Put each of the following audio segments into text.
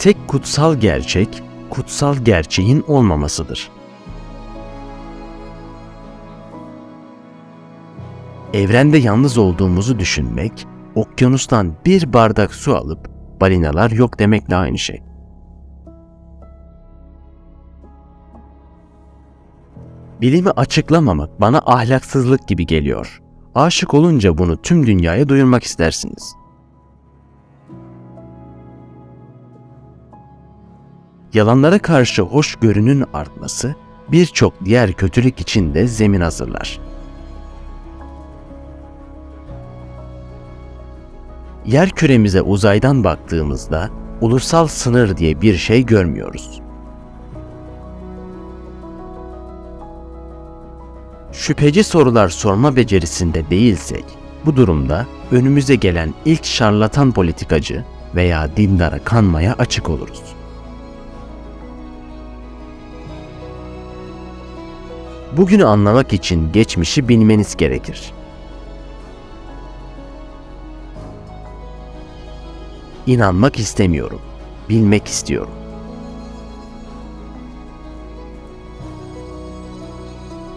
Tek kutsal gerçek, kutsal gerçeğin olmamasıdır. Evrende yalnız olduğumuzu düşünmek, okyanustan bir bardak su alıp balinalar yok demekle aynı şey. Bilimi açıklamamak bana ahlaksızlık gibi geliyor. Aşık olunca bunu tüm dünyaya duyurmak istersiniz. Yalanlara karşı hoşgörünün artması birçok diğer kötülük için de zemin hazırlar. Yer küremize uzaydan baktığımızda ulusal sınır diye bir şey görmüyoruz. Şüpheci sorular sorma becerisinde değilsek, bu durumda önümüze gelen ilk şarlatan politikacı veya dindara kanmaya açık oluruz. Bugünü anlamak için geçmişi bilmeniz gerekir. İnanmak istemiyorum, bilmek istiyorum.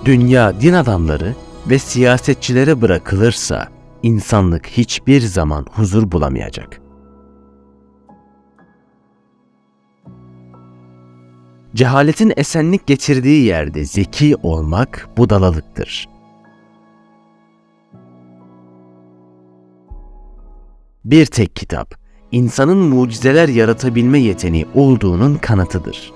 Dünya din adamları ve siyasetçilere bırakılırsa insanlık hiçbir zaman huzur bulamayacak. Cehaletin esenlik getirdiği yerde zeki olmak budalalıktır. Bir tek kitap, insanın mucizeler yaratabilme yeteneği olduğunun kanıtıdır.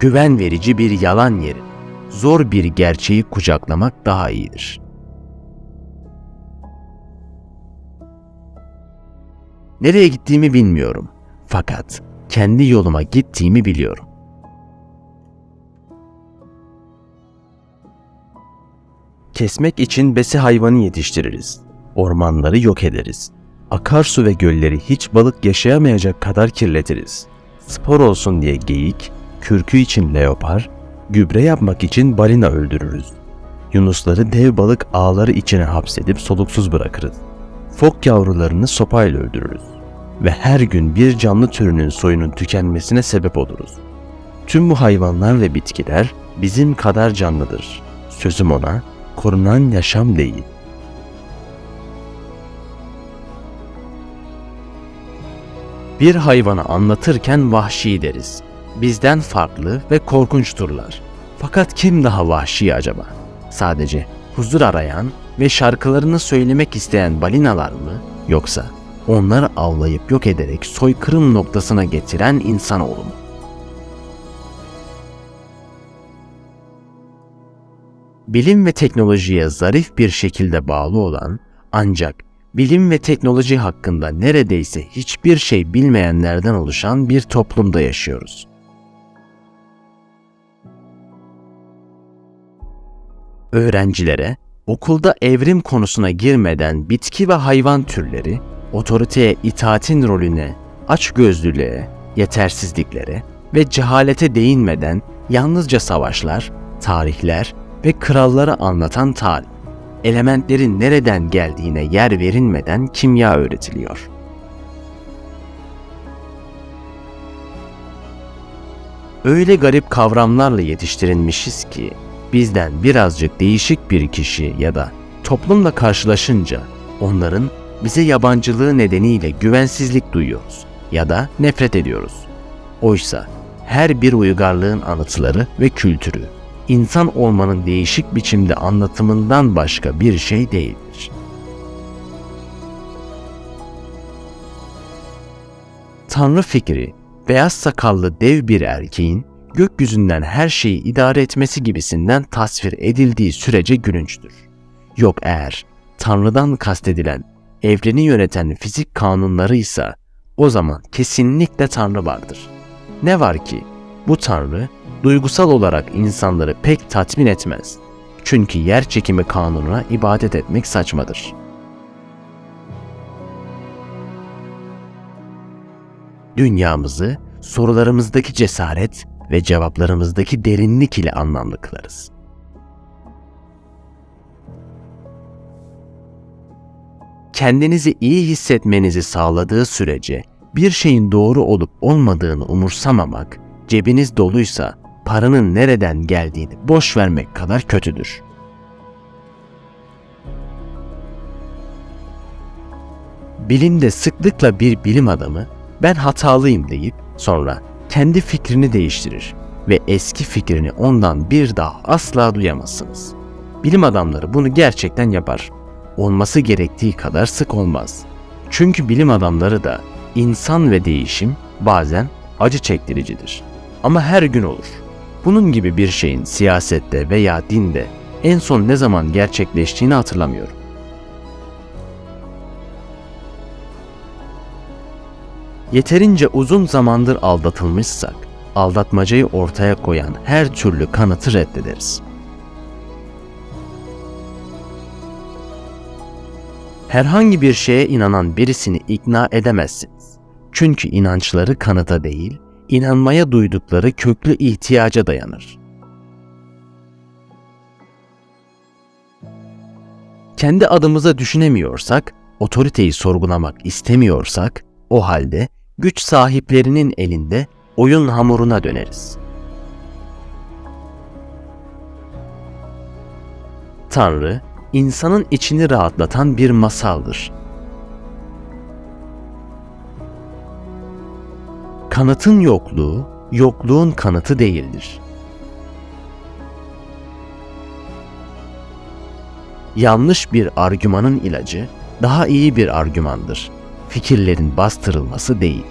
Güven verici bir yalan yeri, zor bir gerçeği kucaklamak daha iyidir. Nereye gittiğimi bilmiyorum. Fakat kendi yoluma gittiğimi biliyorum. Kesmek için besi hayvanı yetiştiririz. Ormanları yok ederiz. Akarsu ve gölleri hiç balık yaşayamayacak kadar kirletiriz. Spor olsun diye geyik, kürkü için leopar, gübre yapmak için balina öldürürüz. Yunusları dev balık ağları içine hapsedip soluksuz bırakırız. Fok yavrularını sopayla öldürürüz. Ve her gün bir canlı türünün soyunun tükenmesine sebep oluruz. Tüm bu hayvanlar ve bitkiler bizim kadar canlıdır. Sözüm ona, korunan yaşam değil. Bir hayvanı anlatırken vahşi deriz. Bizden farklı ve korkunçturlar. Fakat kim daha vahşi acaba? Sadece huzur arayan ve şarkılarını söylemek isteyen balinalar mı? Yoksa onları avlayıp yok ederek soykırım noktasına getiren insanoğlu mu? bilim ve teknolojiye zarif bir şekilde bağlı olan ancak bilim ve teknoloji hakkında neredeyse hiçbir şey bilmeyenlerden oluşan bir toplumda yaşıyoruz. Öğrencilere okulda evrim konusuna girmeden bitki ve hayvan türleri, otoriteye itaatin rolüne, açgözlülüğe, yetersizliklere ve cehalete değinmeden yalnızca savaşlar, tarihler ve kralları anlatan tarih. Elementlerin nereden geldiğine yer verilmeden kimya öğretiliyor. Öyle garip kavramlarla yetiştirilmişiz ki bizden birazcık değişik bir kişi ya da toplumla karşılaşınca onların bize yabancılığı nedeniyle güvensizlik duyuyoruz ya da nefret ediyoruz. Oysa her bir uygarlığın anıtıları ve kültürü insan olmanın değişik biçimde anlatımından başka bir şey değildir. Tanrı fikri, beyaz sakallı dev bir erkeğin gökyüzünden her şeyi idare etmesi gibisinden tasvir edildiği sürece gülünçtür. Yok eğer Tanrı'dan kastedilen evreni yöneten fizik kanunları ise o zaman kesinlikle Tanrı vardır. Ne var ki bu Tanrı duygusal olarak insanları pek tatmin etmez. Çünkü yer çekimi kanununa ibadet etmek saçmadır. Dünyamızı sorularımızdaki cesaret ve cevaplarımızdaki derinlik ile anlamlı kılarız. Kendinizi iyi hissetmenizi sağladığı sürece bir şeyin doğru olup olmadığını umursamamak, cebiniz doluysa paranın nereden geldiğini boş vermek kadar kötüdür. Bilimde sıklıkla bir bilim adamı ben hatalıyım deyip sonra kendi fikrini değiştirir ve eski fikrini ondan bir daha asla duyamazsınız. Bilim adamları bunu gerçekten yapar. Olması gerektiği kadar sık olmaz. Çünkü bilim adamları da insan ve değişim bazen acı çektiricidir. Ama her gün olur. Bunun gibi bir şeyin siyasette veya dinde en son ne zaman gerçekleştiğini hatırlamıyorum. Yeterince uzun zamandır aldatılmışsak, aldatmacayı ortaya koyan her türlü kanıtı reddederiz. Herhangi bir şeye inanan birisini ikna edemezsiniz. Çünkü inançları kanıta değil, inanmaya duydukları köklü ihtiyaca dayanır. Kendi adımıza düşünemiyorsak, otoriteyi sorgulamak istemiyorsak, o halde güç sahiplerinin elinde oyun hamuruna döneriz. Tanrı, insanın içini rahatlatan bir masaldır. Kanıtın yokluğu, yokluğun kanıtı değildir. Yanlış bir argümanın ilacı daha iyi bir argümandır. Fikirlerin bastırılması değil.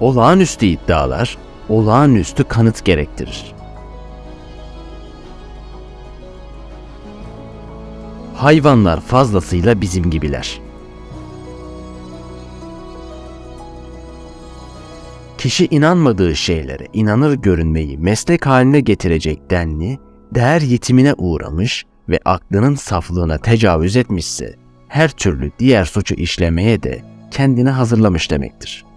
Olağanüstü iddialar, olağanüstü kanıt gerektirir. Hayvanlar fazlasıyla bizim gibiler. Kişi inanmadığı şeylere inanır görünmeyi meslek haline getirecek denli, değer yitimine uğramış ve aklının saflığına tecavüz etmişse, her türlü diğer suçu işlemeye de kendini hazırlamış demektir.